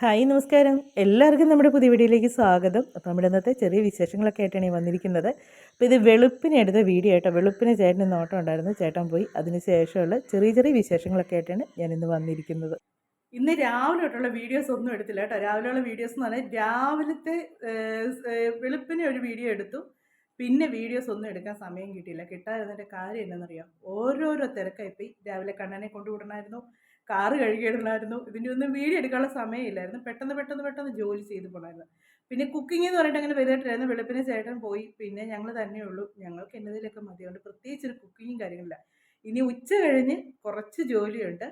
Hi നമസ്കാരം. എല്ലാവർക്കും നമ്മുടെ പുതിയ വീഡിയോയിലേക്ക് സ്വാഗതം. അപ്പോൾ നമ്മുടെ ഇന്നത്തെ ചെറിയ വിശേഷങ്ങളൊക്കെ ആയിട്ടാണ് ഈ വന്നിരിക്കുന്നത്. അപ്പോൾ ഇത് വെളുപ്പിനെ എടുത്ത വീഡിയോ ആയിട്ടോ വെളുപ്പിന് ചേട്ടന് നോട്ടം ഉണ്ടായിരുന്നു. ചേട്ടൻ പോയി അതിന് ശേഷമുള്ള ചെറിയ ചെറിയ വിശേഷങ്ങളൊക്കെ ആയിട്ടാണ് ഞാൻ ഇന്ന് വന്നിരിക്കുന്നത്. ഇന്ന് രാവിലെ തൊട്ടുള്ള വീഡിയോസ് ഒന്നും എടുത്തില്ല കേട്ടോ. രാവിലെയുള്ള വീഡിയോസ് എന്ന് പറഞ്ഞാൽ രാവിലത്തെ വെളുപ്പിനെ ഒരു വീഡിയോ എടുത്തു. പിന്നെ വീഡിയോസ് ഒന്നും എടുക്കാൻ സമയം കിട്ടിയില്ല. കിട്ടാതിരുന്നതിന്റെ കാര്യം എന്താണെന്നറിയാം? ഓരോരോ തിരക്കായിപ്പോയി രാവിലെ കണ്ണനെ കൊണ്ടുവിടണമായിരുന്നു. കാറ് കഴുകിയിടണമായിരുന്നു ഇതിന്റെ ഒന്നും വീഡിയോ എടുക്കാനുള്ള സമയമില്ലായിരുന്നു. പെട്ടെന്ന് പെട്ടെന്ന് പെട്ടെന്ന് ജോലി ചെയ്ത് പോകണമായിരുന്നു പിന്നെ കുക്കിംഗ് എന്ന് പറഞ്ഞിട്ട് അങ്ങനെ വലുതായിട്ടായിരുന്നു വെളുപ്പിന് ചേട്ടൻ പോയി. പിന്നെ ഞങ്ങൾ തന്നെ ഉള്ളൂ. ഞങ്ങൾക്ക് എന്നതിലൊക്കെ മതി അതുകൊണ്ട് പ്രത്യേകിച്ച് ഒരു കുക്കിങ്ങും കാര്യങ്ങളില്ല ഇനി ഉച്ച കഴിഞ്ഞ് കുറച്ച് ജോലിയുണ്ട്.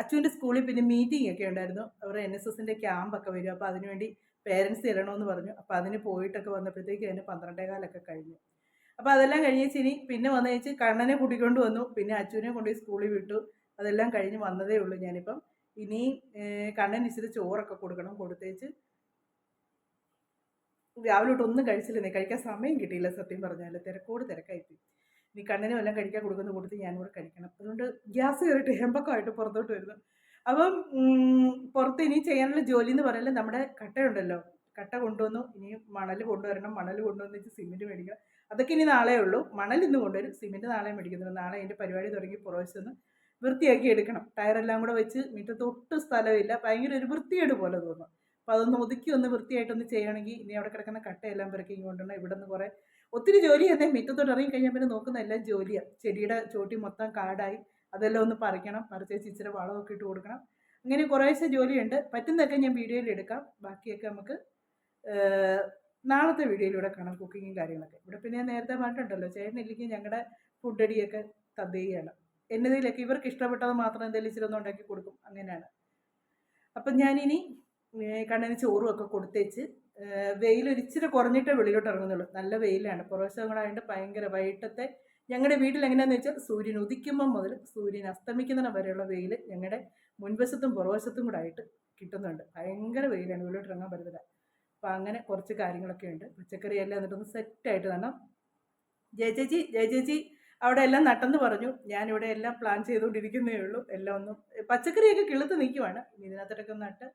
അച്ഛന്റെ സ്കൂളിൽ പിന്നെ മീറ്റിംഗ് ഒക്കെ ഉണ്ടായിരുന്നു. അവർ എൻ എസ് എസിന്റെ ക്യാമ്പൊക്കെ വരും. അപ്പോൾ അതിനുവേണ്ടി പേരൻസ് ചെല്ലണമെന്ന് പറഞ്ഞു. അപ്പോൾ അതിന് പോയിട്ടൊക്കെ വന്നപ്പോഴത്തേക്ക് അതിന് പന്ത്രണ്ടേകാലൊക്കെ കഴിഞ്ഞു. അപ്പോൾ അതെല്ലാം കഴിഞ്ഞ് ഇനി പിന്നെ വന്നു കഴിച്ച് കണ്ണനെ കൂട്ടിക്കൊണ്ട് വന്നു. പിന്നെ അച്ചുവിനെ കൊണ്ടുപോയി സ്കൂളിൽ വിട്ടു. അതെല്ലാം കഴിഞ്ഞ് വന്നതേ ഉള്ളൂ ഞാനിപ്പം. ഇനി കണ്ണൻ ഇച്ചിരി ചോറൊക്കെ കൊടുക്കണം കൊടുത്തേച്ച്. രാവിലെ തൊട്ട് കഴിച്ചില്ല നീ കഴിക്കാൻ സമയം കിട്ടിയില്ല സത്യം പറഞ്ഞാൽ തിരക്കോട് തിരക്കായിപ്പോയി. ഇനി കണ്ണിനും എല്ലാം കഴിക്കാൻ കൊടുക്കുന്ന കൊടുത്ത് ഞാനും കൂടെ കഴിക്കണം. അതുകൊണ്ട് ഗ്യാസ് കയറിയിട്ട് ഹെമ്പക്കമായിട്ട് പുറത്തോട്ട് വരുന്നു. അപ്പം പുറത്ത് ഇനി ചെയ്യാനുള്ള ജോലി എന്ന് പറയുന്നത് നമ്മുടെ കട്ടയുണ്ടല്ലോ കട്ട കൊണ്ടുവന്നു ഇനി മണൽ കൊണ്ടുവരണം മണൽ കൊണ്ടുവന്ന് വെച്ച് സിമെന്റ് മേടിക്കണം. അതൊക്കെ ഇനി നാളെ ഉള്ളൂ. മണൽ ഇന്ന് കൊണ്ടുവരും സിമെന്റ് നാളെ മേടിക്കുന്നുണ്ട്. നാളെ അതിന്റെ പരിപാടി തുടങ്ങി പുറവശത്ത് വൃത്തിയാക്കി എടുക്കണം. ടയറെല്ലാം കൂടെ വെച്ച് മുറ്റത്ത് ഒട്ടും സ്ഥലമില്ല. ഭയങ്കര ഒരു വൃത്തികേട് പോലെ തോന്നും. അപ്പോൾ അതൊന്ന് ഒതുക്കി ഒന്ന് വൃത്തിയായിട്ടൊന്ന് ചെയ്യണമെങ്കിൽ ഇനി അവിടെ കിടക്കുന്ന കട്ടയെല്ലാം പെറുക്കി കൊണ്ടുവരണം. ഇവിടെ നിന്ന് കുറേ ഒത്തിരി ജോലി തന്നെ മുറ്റത്തോട്ട് ഇറങ്ങി കഴിഞ്ഞാൽ പിന്നെ നോക്കുന്ന എല്ലാം ജോലിയാണ് ചെടിയുടെ ചോട്ടി മൊത്തം കാടായി. അതെല്ലാം ഒന്ന് പറിക്കണം. പറിച്ചേച്ച് ഇച്ചിരി വളമൊക്കെ ഇട്ട് കൊടുക്കണം. അങ്ങനെ കുറേശ്ശെ ജോലിയുണ്ട്. പറ്റുന്നതൊക്കെ ഞാൻ വീഡിയോയിൽ എടുക്കാം. ബാക്കിയൊക്കെ നമുക്ക് നാളത്തെ വീഡിയോയിലൂടെ കാണാം കുക്കിങ്ങും കാര്യങ്ങളൊക്കെ. ഇവിടെ പിന്നെ നേരത്തെ പറഞ്ഞിട്ടുണ്ടല്ലോ ചേട്ടനില്ലെങ്കിൽ ഞങ്ങളുടെ ഫുഡ് അടിയൊക്കെ തദ്ദേശീയമാണ് എന്നതിലൊക്കെ ഇവർക്ക് ഇഷ്ടപ്പെട്ടത് മാത്രം എന്തെങ്കിലും ഇച്ചിരി ഒന്ന് ഉണ്ടാക്കി കൊടുക്കും. അങ്ങനെയാണ്. അപ്പം ഞാനിനി കണ്ണിന് ചോറും ഒക്കെ കൊടുത്തേച്ച് വെയിലൊരിച്ചിരി കുറഞ്ഞിട്ടേ വെളിയിലോട്ട് ഇറങ്ങുന്നുള്ളൂ. നല്ല വെയിലാണ്. പുറവശം കൂടെ ആയതുകൊണ്ട് ഭയങ്കര വൈകിട്ടത്തെ ഞങ്ങളുടെ വീട്ടിൽ എങ്ങനെയാണെന്ന് വെച്ചാൽ സൂര്യൻ ഉദിക്കുമ്പം മുതൽ സൂര്യൻ അസ്തമിക്കുന്നതിന് വരെയുള്ള വെയിൽ ഞങ്ങളുടെ മുൻവശത്തും പുറവശത്തും കൂടെ ആയിട്ട് കിട്ടുന്നുണ്ട്. ഭയങ്കര വെയിലാണ്. വെളിയിലോട്ട് ഇറങ്ങാൻ പറ്റത്തില്ല. അപ്പം അങ്ങനെ കുറച്ച് കാര്യങ്ങളൊക്കെ ഉണ്ട്. പച്ചക്കറി എല്ലാം എന്നിട്ടൊന്ന് സെറ്റായിട്ട് തന്നെ ജയ ചേച്ചി ജയ ചേച്ചി അവിടെ എല്ലാം നട്ടെന്ന് പറഞ്ഞു. ഞാനിവിടെ എല്ലാം പ്ലാൻ ചെയ്തുകൊണ്ടിരിക്കുന്നേ ഉള്ളൂ. എല്ലാം ഒന്നും പച്ചക്കറിയൊക്കെ കിളുത്ത് നിൽക്കുവാണ്. ഇതിനകത്തോട്ടൊക്കെ നട്ട്.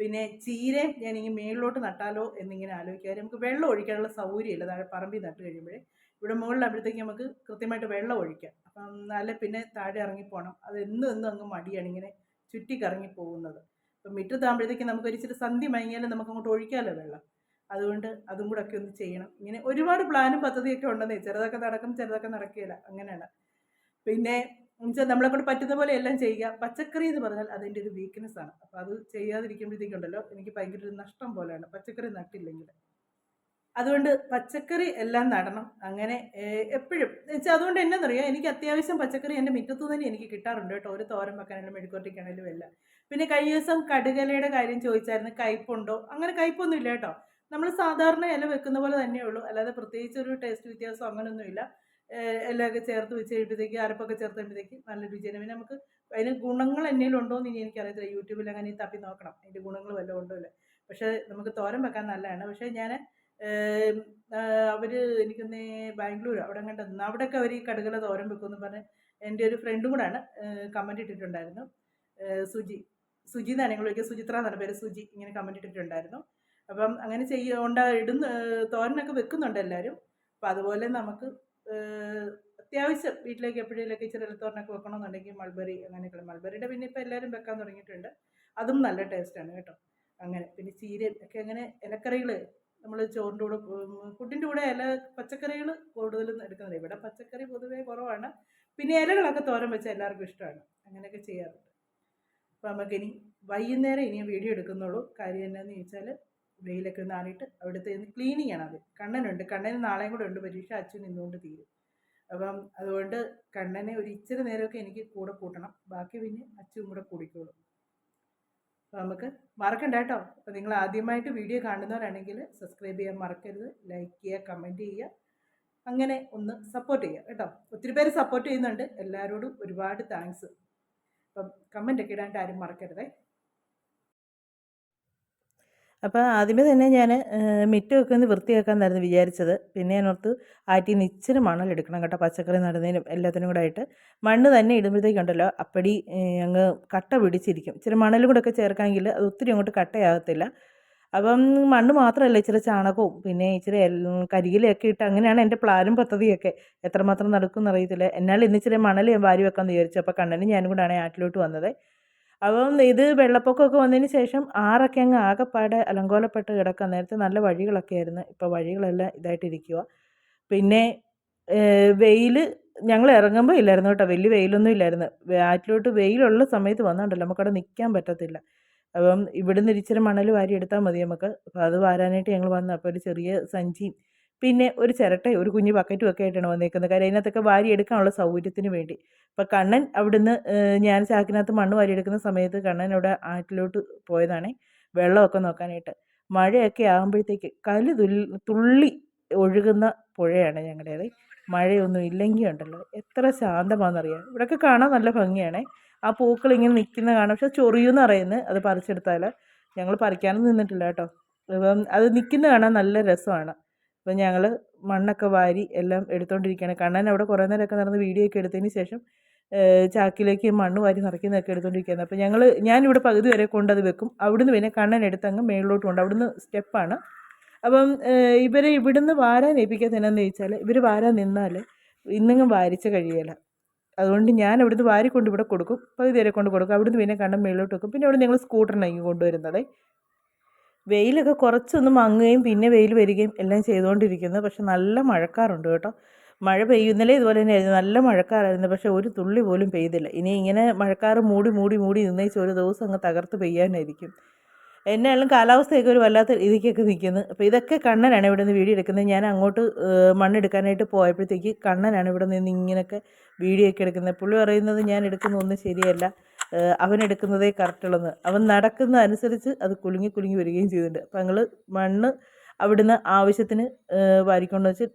പിന്നെ ചീരയും ഇനി മേളിലോട്ട് നട്ടാലോ എന്നിങ്ങനെ ആലോചിക്കാറ് നമുക്ക് വെള്ളം ഒഴിക്കാനുള്ള സൗകര്യമില്ല താഴെ പറമ്പിൽ നട്ട് കഴിയുമ്പോഴേ. ഇവിടെ മുകളിൽ മുകളിലാകുമ്പോഴത്തേക്ക് നമുക്ക് കൃത്യമായിട്ട് വെള്ളം ഒഴിക്കാം. അപ്പം നല്ല പിന്നെ താഴെ ഇറങ്ങിപ്പോകണം അത് എന്നും എന്നും അങ്ങ് മടിയാണ് ഇങ്ങനെ ചുറ്റി കറങ്ങി പോകുന്നത്. അപ്പം മിറ്റത്താകുമ്പോഴത്തേക്ക് നമുക്ക് ഒരിച്ചിരി സന്ധി മയങ്ങിയാലും നമുക്ക് അങ്ങോട്ട് ഒഴിക്കാമല്ലോ വെള്ളം. അതുകൊണ്ട് അതും കൂടെ ഒക്കെ ഒന്ന് ചെയ്യണം. ഇങ്ങനെ ഒരുപാട് പ്ലാനും പദ്ധതിയൊക്കെ ഉണ്ടെന്നേ. ചെറുതൊക്കെ നടക്കും ചെറുതൊക്കെ നടക്കുകയില്ല. അങ്ങനെയാണ്. പിന്നെ നമ്മളെ കൊണ്ട് പറ്റുന്ന പോലെ എല്ലാം ചെയ്യുക. പച്ചക്കറി എന്ന് പറഞ്ഞാൽ അതിന്റെ ഒരു വീക്ക്നെസ് ആണ്. അപ്പോൾ അത് ചെയ്യാതിരിക്കുമ്പോഴത്തേക്കുണ്ടല്ലോ എനിക്ക് ഭയങ്കര ഒരു നഷ്ടം പോലെയാണ്. പച്ചക്കറി നട്ടില്ലെങ്കിൽ. അതുകൊണ്ട് പച്ചക്കറി എല്ലാം നടണം. അങ്ങനെ എപ്പോഴും. വെച്ചാൽ അതുകൊണ്ട് എന്നറിയാം എനിക്ക് അത്യാവശ്യം പച്ചക്കറി എന്റെ മുറ്റത്തു തന്നെ എനിക്ക് കിട്ടാറുണ്ട് കേട്ടോ. ഒരു തോരൻ വെക്കാനായാലും മെഴുക്കോട്ടിക്കാണെങ്കിലും എല്ലാം. പിന്നെ കഴിഞ്ഞ ദിവസം കടുകലയുടെ കാര്യം ചോദിച്ചായിരുന്നു. കയ്പുണ്ടോ? അങ്ങനെ കയ്പൊന്നും ഇല്ല കേട്ടോ. നമ്മൾ സാധാരണ ഇല വെക്കുന്ന പോലെ തന്നെയേ ഉള്ളൂ. അല്ലാതെ പ്രത്യേകിച്ച് ഒരു ടേസ്റ്റ് വ്യത്യാസം അങ്ങനെയൊന്നുമില്ല എല്ലാമൊക്കെ ചേർത്ത് വെച്ച് കഴിയുമ്പോഴത്തേക്ക് അരപ്പൊക്കെ ചേർത്ത് കഴിയുമ്പോഴത്തേക്ക് നല്ല രുചിയാണ്. പിന്നെ നമുക്ക് അതിന് ഗുണങ്ങൾ എന്തെങ്കിലും ഉണ്ടോ എന്ന് ഇനി എനിക്കറിയത്തില്ല. യൂട്യൂബിൽ അങ്ങനെ തപ്പി നോക്കണം. അതിന്റെ ഗുണങ്ങൾ വല്ലതും ഉണ്ടോ ഇല്ല? പക്ഷേ നമുക്ക് തോരൻ വെക്കാൻ നല്ലതാണ്. പക്ഷേ ഞാൻ അവർ എനിക്കൊന്ന് ബാംഗ്ലൂർ അവിടെ നിന്ന് അവിടെയൊക്കെ അവർ ഈ കടുകല തോരൻ വെക്കുമെന്ന് പറഞ്ഞ് എന്റെ ഒരു ഫ്രണ്ടും കൂടാണ് കമന്റ് ഇട്ടിട്ടുണ്ടായിരുന്നു. സുജി സുജി എന്നാണ് ഞങ്ങൾ വിളിക്കുക സുചിത്ര എന്നാണ് പേര്. സുജി ഇങ്ങനെ കമന്റ് ഇട്ടിട്ടുണ്ടായിരുന്നു. അപ്പം അങ്ങനെ ചെയ്യുകൊണ്ട് ഇടുന്ന തോരനൊക്കെ വെക്കുന്നുണ്ട് എല്ലാവരും. അപ്പം അതുപോലെ നമുക്ക് അത്യാവശ്യം വീട്ടിലേക്ക് എപ്പോഴേലൊക്കെ ഇച്ചിരി ഇലത്തോരനൊക്കെ വെക്കണമെന്നുണ്ടെങ്കിൽ മൾബറി അങ്ങനെയൊക്കെ മൾബറിയുടെ പിന്നെ ഇപ്പോൾ എല്ലാവരും വെക്കാൻ തുടങ്ങിയിട്ടുണ്ട്. അതും നല്ല ടേസ്റ്റാണ് കേട്ടോ. അങ്ങനെ പിന്നെ ചീരയും ഒക്കെ അങ്ങനെ ഇലക്കറികൾ നമ്മൾ ചോറിന്റെ കൂടെ ഫുഡിന്റെ കൂടെ ഇല പച്ചക്കറികൾ കൂടുതലും എടുക്കുന്നത് ഇവിടെ പച്ചക്കറി പൊതുവേ കുറവാണ്. പിന്നെ ഇലകളൊക്കെ തോരൻ വെച്ചാൽ എല്ലാവർക്കും ഇഷ്ടമാണ്. അങ്ങനെയൊക്കെ ചെയ്യാറുണ്ട്. അപ്പോൾ നമുക്കിനി വൈകുന്നേരം ഇനി വീഡിയോ എടുക്കുന്നുള്ളൂ. കാര്യം എന്നാന്ന് ചോദിച്ചാൽ വെയിലൊക്കെ നാറിയിട്ട് അവിടുത്തെ ക്ലീനിങ് ആണ് അത്. കണ്ണനുണ്ട്. കണ്ണന് നാളെയും കൂടെ ഉണ്ട് പരീക്ഷ. അച്ഛൻ നിന്നുകൊണ്ട് തീരും. അപ്പം അതുകൊണ്ട് കണ്ണനെ ഒരു ഇച്ചിരി നേരമൊക്കെ എനിക്ക് കൂടെ കൂട്ടണം. ബാക്കി പിന്നെ അച്ഛനും കൂടെ കൂടിക്കോളും. അപ്പോൾ നമുക്ക് മറക്കണ്ട കേട്ടോ. അപ്പോൾ നിങ്ങൾ ആദ്യമായിട്ട് വീഡിയോ കാണുന്നവരാണെങ്കിൽ സബ്സ്ക്രൈബ് ചെയ്യാൻ മറക്കരുത്. ലൈക്ക് ചെയ്യുക കമന്റ് ചെയ്യുക. അങ്ങനെ ഒന്ന് സപ്പോർട്ട് ചെയ്യുക കേട്ടോ. ഒത്തിരി പേര് സപ്പോർട്ട് ചെയ്യുന്നുണ്ട്. എല്ലാവരോടും ഒരുപാട് താങ്ക്സ് അപ്പം കമന്റ് ഒക്കെ ഇടാണ്ട് ആരും മറക്കരുതേ. അപ്പോൾ ആദ്യമേ തന്നെ ഞാൻ മിറ്റമൊക്കെ ഒന്ന് വൃത്തിയാക്കാമെന്നായിരുന്നു വിചാരിച്ചത്. പിന്നെ ഞാനോർത്ത് ആറ്റിൽ നിന്ന് ഇച്ചിരി മണലെടുക്കണം കേട്ടോ പച്ചക്കറി നടുന്നതിനും എല്ലാത്തിനും കൂടെ ആയിട്ട്. മണ്ണ് തന്നെ ഇടുമ്പോഴത്തേക്കുണ്ടല്ലോ അപ്പടി അങ്ങ് കട്ട പിടിച്ചിരിക്കും. ഇച്ചിരി മണലും കൂടെ ഒക്കെ ചേർക്കാമെങ്കിൽ അത് ഒത്തിരി അങ്ങോട്ട് കട്ടയാകത്തില്ല. അപ്പം മണ്ണ് മാത്രമല്ല ഇച്ചിരി ചാണകവും പിന്നെ ഇച്ചിരി കരികിലൊക്കെ ഇട്ട് അങ്ങനെയാണ് എന്റെ പ്ലാനും പദ്ധതിയൊക്കെ. എത്രമാത്രം നടക്കും എന്നറിയത്തില്ല എന്നാൽ ഇന്ന് ഇച്ചിരി മണൽ ഞാൻ വാരി വെക്കാമെന്ന് വിചാരിച്ചു. അപ്പോൾ കണ്ണനും ഞാനും കൂടെയാണ് ആറ്റിലോട്ട് വന്നത്. അപ്പം ഇത് വെള്ളപ്പൊക്കമൊക്കെ വന്നതിന് ശേഷം ആറൊക്കെ അങ്ങ് ആകെപ്പാടെ അലങ്കോലപ്പെട്ട് കിടക്കാൻ നേരത്തെ നല്ല വഴികളൊക്കെ ആയിരുന്നു. ഇപ്പോൾ വഴികളെല്ലാം ഇതായിട്ടിരിക്കുക പിന്നെ വെയിൽ ഞങ്ങൾ ഇറങ്ങുമ്പോൾ ഇല്ലായിരുന്നു കേട്ടോ. വലിയ വെയിലൊന്നും ഇല്ലായിരുന്നു. ആറ്റിലോട്ട് വെയിലുള്ള സമയത്ത് വന്നുണ്ടല്ലോ. നമുക്കവിടെ നിൽക്കാൻ പറ്റത്തില്ല. അപ്പം ഇവിടുന്ന് ഇച്ചിരി മണൽ വാരി എടുത്താൽ മതി നമുക്ക്. അപ്പോൾ അത് വാരാനായിട്ട് ഞങ്ങൾ വന്നു. അപ്പോൾ ഒരു ചെറിയ സഞ്ചിയും പിന്നെ ഒരു ചിരട്ട ഒരു കുഞ്ഞു ബക്കറ്റും ഒക്കെ ആയിട്ടാണ് വന്നേക്കുന്നത്. കാര്യം അതിനകത്തൊക്കെ വാരി എടുക്കാനുള്ള സൗകര്യത്തിന് വേണ്ടി. അപ്പോൾ കണ്ണൻ അവിടുന്ന് ഞാൻ ചാക്കിനകത്ത് മണ്ണ് വാരി എടുക്കുന്ന സമയത്ത് കണ്ണൻ അവിടെ ആറ്റിലോട്ട് പോയതാണ് വെള്ളമൊക്കെ നോക്കാനായിട്ട്. മഴയൊക്കെ ആകുമ്പോഴത്തേക്ക് കൽ തുള്ളി ഒഴുകുന്ന പുഴയാണ് ഞങ്ങളുടേത്. മഴയൊന്നും ഇല്ലെങ്കിൽ ഉണ്ടല്ലോ. എത്ര ശാന്തമാണെന്നറിയാം. ഇവിടെയൊക്കെ കാണാൻ നല്ല ഭംഗിയാണ്. ആ പൂക്കൾ ഇങ്ങനെ നിൽക്കുന്ന കാണാം. പക്ഷെ ചൊറിയൂന്ന് പറയുന്നത് അത് പറിച്ചെടുത്താൽ ഞങ്ങൾ പറിക്കാനും നിന്നിട്ടില്ല കേട്ടോ. അപ്പം അത് നിൽക്കുന്ന കാണാൻ നല്ല രസമാണ്. അപ്പം ഞങ്ങൾ മണ്ണൊക്കെ വാരി എല്ലാം എടുത്തുകൊണ്ടിരിക്കുകയാണ് കണ്ണൻ അവിടെ കുറേ നേരമൊക്കെ നടന്ന് വീഡിയോ ഒക്കെ എടുത്തതിന് ശേഷം ചാക്കിലേക്ക് മണ്ണ് വാരി നിറയ്ക്കുന്നതൊക്കെ എടുത്തുകൊണ്ടിരിക്കുകയാണ് അപ്പോൾ ഞങ്ങൾ ഞാനിവിടെ പകുതി വരെ കൊണ്ടത് വെക്കും. അവിടുന്ന് പിന്നെ കണ്ണൻ എടുത്തങ്ങ് മേളിലോട്ട് കൊണ്ട് അവിടുന്ന് സ്റ്റെപ്പാണ്. അപ്പം ഇവരെ ഇവിടുന്ന് വാരാൻ ഏൽപ്പിക്കാത്തതെന്നു ചോദിച്ചാൽ ഇവർ വാരാൻ നിന്നാൽ ഇന്നെങ്ങും വാരിച്ച കഴിയില്ല അതുകൊണ്ട് ഞാൻ അവിടുന്ന് വാരിക്കൊണ്ട് ഇവിടെ കൊടുക്കും. പകുതി വരെ കൊണ്ട് കൊടുക്കും. അവിടുന്ന് പിന്നെ കണ്ണം മേളിലോട്ട് വെക്കും. പിന്നെ അവിടെ ഞങ്ങൾ സ്കൂട്ടറിനായിരിക്കും കൊണ്ടുവരുന്നത്. വെയിലൊക്കെ കുറച്ചൊന്ന് മങ്ങുകയും പിന്നെ വെയിൽ വരികയും എല്ലാം ചെയ്തുകൊണ്ടിരിക്കുന്നത്. പക്ഷെ നല്ല മഴക്കാറുണ്ട് കേട്ടോ. മഴ പെയ്യുന്നല്ലേ ഇതുപോലെ തന്നെയായിരുന്നു നല്ല മഴക്കാറായിരുന്നു. പക്ഷെ ഒരു തുള്ളി പോലും പെയ്തില്ല. ഇനി ഇങ്ങനെ മഴക്കാറ് മൂടി മൂടി മൂടി നിന്നേച്ച് ഒരു ദിവസം അങ്ങ് തകർത്ത് പെയ്യാനായിരിക്കും. എന്നാലും കാലാവസ്ഥയൊക്കെ ഒരു വല്ലാത്ത ഇതിക്കൊക്കെ നിൽക്കുന്നത് അപ്പോൾ ഇതൊക്കെ കണ്ണനാണ് ഇവിടെ നിന്ന് വീഡിയോ എടുക്കുന്നത്. ഞാൻ അങ്ങോട്ട് മണ്ണെടുക്കാനായിട്ട് പോയപ്പോഴത്തേക്ക് കണ്ണനാണ് ഇവിടെ നിന്ന് ഇങ്ങനെയൊക്കെ വീഡിയോ ഒക്കെ എടുക്കുന്നത്. പുള്ളി പറയുന്നത് ഞാൻ എടുക്കുന്ന ഒന്നും ശരിയല്ല. അവൻ എടുക്കുന്നതേ കറക്റ്റുള്ളത് അവൻ നടക്കുന്ന അനുസരിച്ച് അത് കുലുങ്ങി കുലുങ്ങി വരികയും ചെയ്തിട്ടുണ്ട്. അപ്പം ഞങ്ങൾ മണ്ണ് അവിടുന്ന് ആവശ്യത്തിന് വാരിക്കൊണ്ട് വെച്ച്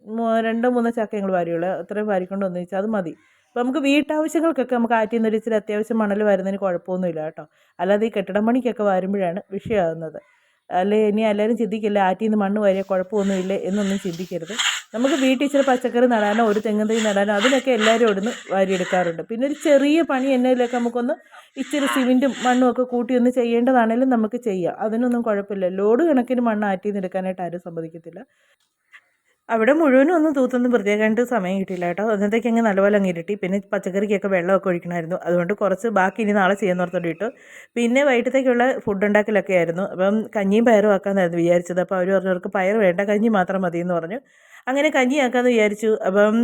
രണ്ടോ മൂന്നോ ചക്ക ഞങ്ങൾ വാരിയുള്ളൂ. അത്രയും വാരിക്കൊണ്ട് വന്നു വെച്ചാൽ അത് മതി. അപ്പോൾ നമുക്ക് വീട്ടാവശ്യങ്ങൾക്കൊക്കെ നമുക്ക് ആറ്റിൽ നിന്ന് ഒരു ഇച്ചിരി അത്യാവശ്യം മണൽ വരുന്നതിന് കുഴപ്പമൊന്നുമില്ല കേട്ടോ. അല്ലാതെ ഈ കെട്ടിടം പണിക്കൊക്കെ വരുമ്പോഴാണ് വിഷയമാകുന്നത്. അല്ലെ ഇനി എല്ലാവരും ചിന്തിക്കില്ല ആറ്റിൽ നിന്ന് മണ്ണ് വാരിയ കുഴപ്പമൊന്നുമില്ല എന്നൊന്നും ചിന്തിക്കരുത്. നമുക്ക് വീട്ടിൽ ഇച്ചിരി പച്ചക്കറി നടാനോ ഒരു തെങ്ങും തൈ നടാനോ അതിനൊക്കെ എല്ലാവരും അവിടുന്ന് വാരിയെടുക്കാറുണ്ട്. പിന്നെ ഒരു ചെറിയ പണി എന്നതിലൊക്കെ നമുക്കൊന്ന് ഇച്ചിരി സിമെന്റും മണ്ണും ഒക്കെ കൂട്ടി ഒന്ന് ചെയ്യേണ്ടതാണേലും നമുക്ക് ചെയ്യാം. അതിനൊന്നും കുഴപ്പമില്ല. ലോഡ് കണക്കിന് മണ്ണ് ആറ്റി എടുക്കാനായിട്ട് ആരും സമ്മതിക്കത്തില്ല. അവിടെ മുഴുവനും ഒന്നും തൂത്തൊന്നും വൃത്തിയാക്കാനായിട്ട് സമയം കിട്ടിയില്ല കേട്ടോ. അന്നത്തേക്ക് അങ്ങ് നല്ലപോലെ അങ്ങ് ഇരുട്ടി. പിന്നെ പച്ചക്കറിക്കൊക്കെ വെള്ളമൊക്കെ ഒഴിക്കണമായിരുന്നു. അതുകൊണ്ട് കുറച്ച് ബാക്കി ഇനി നാളെ ചെയ്യുന്നോർത്തോണ്ട് ഇട്ടു. പിന്നെ വൈകിട്ടത്തേക്കുള്ള ഫുഡ് ഉണ്ടാക്കലൊക്കെ ആയിരുന്നു. അപ്പം കഞ്ഞിയും പയറും ആക്കാമെന്നായിരുന്നു വിചാരിച്ചത്. അപ്പോൾ അവർ പറഞ്ഞവർക്ക് പയർ വേണ്ട കഞ്ഞി മാത്രം മതി എന്ന് പറഞ്ഞു. അങ്ങനെ കഞ്ഞി ആക്കാമെന്ന് വിചാരിച്ചു. അപ്പം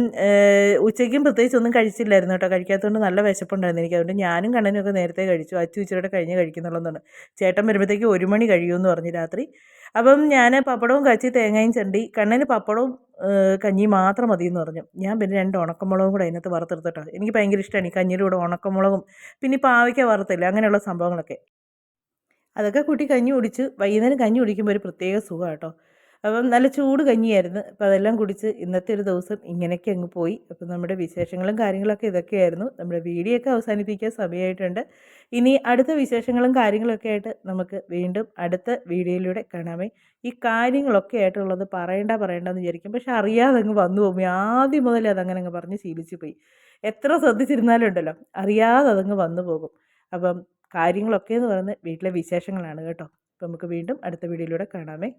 ഉച്ചയ്ക്കും പ്രത്യേകിച്ച് ഒന്നും കഴിച്ചില്ലായിരുന്നു കേട്ടോ. കഴിക്കാത്തതുകൊണ്ട് നല്ല വിശപ്പുണ്ടായിരുന്നു എനിക്ക്. അതുകൊണ്ട് ഞാനും കണ്ണനും ഒക്കെ നേരത്തെ കഴിച്ചു. അച്ചു ഇച്ചിരിയുടെ കഴിഞ്ഞ് കഴിക്കുന്നുള്ളതാണ് ചേട്ടൻ വരുമ്പോഴത്തേക്ക് ഒരു മണി കഴിയുമെന്ന് പറഞ്ഞു രാത്രി. അപ്പം ഞാൻ പപ്പടവും കച്ചി തേങ്ങയും ചണ്ടി കണ്ണന് പപ്പടവും കഞ്ഞി മാത്രം മതി എന്ന് പറഞ്ഞു. ഞാൻ പിന്നെ രണ്ട് ഉണക്കമുളകും കൂടെ അതിനകത്ത് വറുത്തെടുത്തിട്ടോ എനിക്ക് ഭയങ്കര ഇഷ്ടമാണ് ഈ കഞ്ഞിയുടെ കൂടെ ഉണക്കമുളകും പിന്നെ പാവയ്ക്ക വറുത്തില്ല അങ്ങനെയുള്ള സംഭവങ്ങളൊക്കെ. അതൊക്കെ കൂട്ടി കഞ്ഞി കുടിച്ച് വൈകുന്നേരം കഞ്ഞി കുടിക്കുമ്പോൾ ഒരു പ്രത്യേക സുഖമാണ് കേട്ടോ. അപ്പം നല്ല ചൂട് കഞ്ഞിയായിരുന്നു. അപ്പോൾ അതെല്ലാം കുടിച്ച് ഇന്നത്തെ ഒരു ദിവസം ഇങ്ങനെയൊക്കെ അങ്ങ് പോയി. അപ്പം നമ്മുടെ വിശേഷങ്ങളും കാര്യങ്ങളൊക്കെ ഇതൊക്കെയായിരുന്നു. നമ്മുടെ വീഡിയോ ഒക്കെ അവസാനിപ്പിക്കാൻ സമയമായിട്ടുണ്ട്. ഇനി അടുത്ത വിശേഷങ്ങളും കാര്യങ്ങളൊക്കെ ആയിട്ട് നമുക്ക് വീണ്ടും അടുത്ത വീഡിയോയിലൂടെ കാണാമേ. ഈ കാര്യങ്ങളൊക്കെ ആയിട്ടുള്ളത് പറയണ്ട പറയണ്ടെന്ന് വിചാരിക്കും. പക്ഷെ അറിയാതെ അങ്ങ് വന്നു പോകും. ആദ്യം മുതലേ അതങ്ങനെ അങ്ങ് പറഞ്ഞ് ശീലിച്ചു പോയി. എത്ര ശ്രദ്ധിച്ചിരുന്നാലും ഉണ്ടല്ലോ. അറിയാതെ അതങ്ങ് വന്നു പോകും. അപ്പം കാര്യങ്ങളൊക്കെ എന്ന് പറയുന്നത് വീട്ടിലെ വിശേഷങ്ങളാണ് കേട്ടോ. അപ്പം നമുക്ക് വീണ്ടും അടുത്ത വീഡിയോയിലൂടെ കാണാമേ.